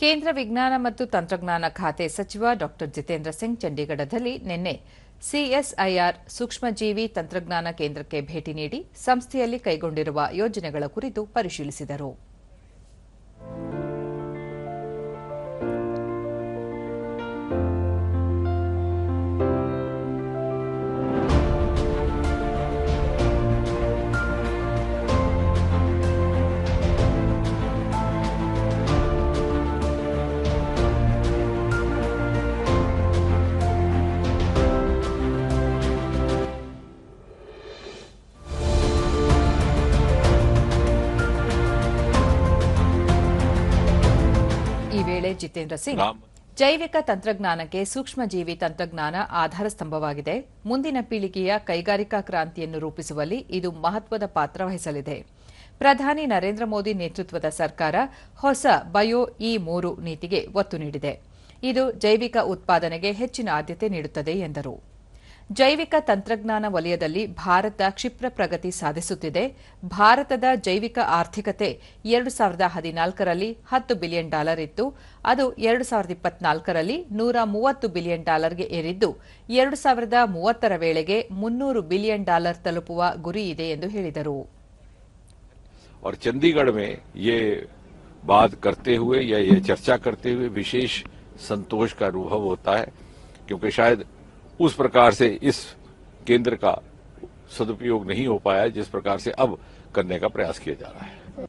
ಕೇಂದ್ರ ವಿಜ್ಞಾನ ಮತ್ತು ತಂತ್ರಜ್ಞಾನ ಖಾತೆ ಸಚಿವ ಡಾ ಜಿತೇಂದ್ರ ಸಿಂಗ್ ಚಂಡೀಗಢದಲ್ಲಿ ನಿನ್ನೆ ಸಿಎಸ್ಐಆರ್ ಸೂಕ್ಷ್ಮಜೀವಿ ತಂತ್ರಜ್ಞಾನ ಕೇಂದ್ರಕ್ಕೆ ಭೇಟಿ ನೀಡಿ ಸಂಸ್ಥೆಯಲ್ಲಿ ಕೈಗೊಂಡಿರುವ ಯೋಜನೆಗಳ ಕುರಿತು ಪರಿಶೀಲಿಸಿದರು. ಈ ವೇಳೆ ಜಿತೇಂದ್ರ ಸಿಂಗ್. ಜೈವಿಕ ತಂತ್ರಜ್ಞಾನಕ್ಕೆ ಸೂಕ್ಷ್ಮಜೀವಿ ತಂತ್ರಜ್ಞಾನ ಆಧಾರ ಸ್ತಂಭವಾಗಿದೆ. ಮುಂದಿನ ಪೀಳಿಗೆಯ ಕೈಗಾರಿಕಾ ಕ್ರಾಂತಿಯನ್ನು ರೂಪಿಸುವಲ್ಲಿ ಇದು ಮಹತ್ವದ ಪಾತ್ರ ವಹಿಸಲಿದೆ. ಪ್ರಧಾನಿ ನರೇಂದ್ರ ಮೋದಿ ನೇತೃತ್ವದ ಸರ್ಕಾರ ಹೊಸ ಬಯೋ ಇ ಮೂರು ನೀತಿಗೆ ಒತ್ತು ನೀಡಿದೆ. ಇದು ಜೈವಿಕ ಉತ್ಪಾದನೆಗೆ ಹೆಚ್ಚಿನ ಆದ್ಯತೆ ನೀಡುತ್ತದೆ ಎಂದರು. ಜೈವಿಕ ತಂತ್ರಜ್ಞಾನ ವಲಯದಲ್ಲಿ ಭಾರತ ಕ್ಷಿಪ್ರ ಪ್ರಗತಿ ಸಾಧಿಸುತ್ತಿದೆ ಭಾರತದ ಜೈವಿಕ ಆರ್ಥಿಕತೆ ಎರಡು ಸಾವಿರದ ಹದಿನಾಲ್ಕರಲ್ಲಿ ಹತ್ತು ಬಿಲಿಯನ್ ಡಾಲರ್ ಇತ್ತು ಅದು ಎರಡು ಸಾವಿರದ ಇಪ್ಪತ್ನಾಲ್ಕರಲ್ಲಿ ನೂರ ಮೂವತ್ತು ಬಿಲಿಯನ್ ಡಾಲರ್ಗೆ ಏರಿದ್ದು ಎರಡು ಸಾವಿರದ ಮೂವತ್ತರ ವೇಳೆಗೆ ಮುನ್ನೂರು ಬಿಲಿಯನ್ ಡಾಲರ್ ತಲುಪುವ ಗುರಿ ಇದೆ ಎಂದು ಹೇಳಿದರು और चंडीगढ़ में ये बात करते हुए या ये चर्चा करते हुए विशेष संतोष का अनुभव होता है क्योंकि शायद उस प्रकार से इस केंद्र का सदुपयोग नहीं हो पाया जिस प्रकार से अब करने का प्रयास किया जा रहा है।